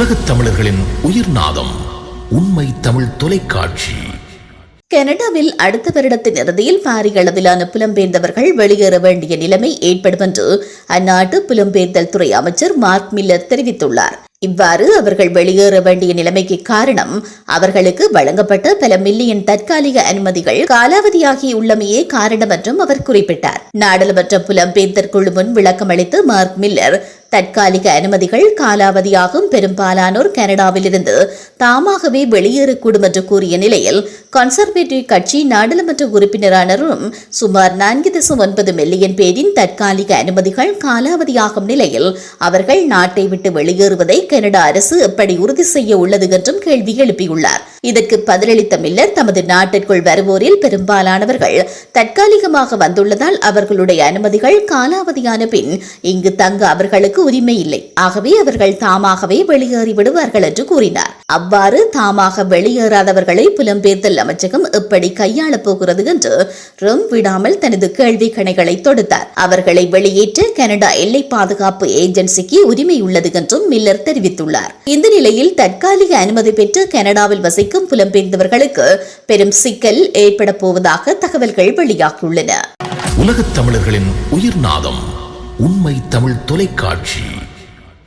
உலகத் தமிழர்களின் உயிர் நாதம் உண்மை தமிழ் தொலைக்காட்சி. கனடாவில் அடுத்த வருடத்தின் இறுதியில் பாரிய அளவிலான புலம்பெயர்ந்தவர்கள் வெளியேற வேண்டிய நிலைமை ஏற்படும் என்று அந்நாட்டு புலம்பெயர்தல் துறை அமைச்சர் மார்க் மில்லர் தெரிவித்துள்ளார். இவ்வாறு அவர்கள் வெளியேற வேண்டிய நிலைமைக்கு காரணம் அவர்களுக்கு வழங்கப்பட்ட பல மில்லியன் தற்காலிக அனுமதிகள் காலாவதியாகியுள்ளமையே காரணம் என்றும் அவர் குறிப்பிட்டார். நாடாளுமன்ற புலம்பெயர்ந்தர் குழு முன் விளக்கமளித்து மார்க் மில்லர் தற்காலிக அனுமதிகள் காலாவதியாகும். பெரும்பாலானோர் கனடாவிலிருந்து தாமாகவே வெளியேறக்கூடும் என்று கூறிய நிலையில் கன்சர்வேட்டிவ் கட்சி நாடாளுமன்ற உறுப்பினரானரும் சுமார் நான்கு தசம் ஒன்பது மில்லியன் பேரின் தற்காலிக அனுமதிகள் காலாவதியாகும் நிலையில் அவர்கள் நாட்டை விட்டு வெளியேறுவதை கனடா அரசு எப்படி உறுதி செய்ய உள்ளது என்றும் கேள்வி எழுப்பியுள்ளார். இதற்கு பதிலளித்த மில்லர் தமது நாட்டிற்குள் வருவோரில் பெரும்பாலானவர்கள் தற்காலிகமாக வந்துள்ளதால் அவர்களுடைய அனுமதிகள் காலாவதியான பின் இங்கு தங்க அவர்களுக்கு உரிமை இல்லை. ஆகவே அவர்கள் தாமாகவே வெளியேறி விடுவார்கள் என்று கூறினார். அவ்வாறு தாமாக வெளியேறாதவர்களை புலம்பெயர்தல் அமைச்சகம் எப்படி கையாளப் போகிறது என்று ரம் விடாமல் தனது கேள்வி கணைகளை தொடுத்தார். அவர்களை வெளியேற்ற கனடா எல்லை பாதுகாப்பு ஏஜென்சிக்கு உரிமை உள்ளது என்றும் மில்லர் தெரிவித்துள்ளார். இந்த நிலையில் தற்காலிக அனுமதி பெற்று கனடாவில் வசிக்கும் புலம்பெயர்ந்தவர்களுக்கு பெரும் சிக்கல் ஏற்பட போவதாக தகவல்கள் வெளியாகியுள்ளன. உலகத் தமிழர்களின் உயிர்நாதம் உண்மை தமிழ் தொலைக்காட்சி.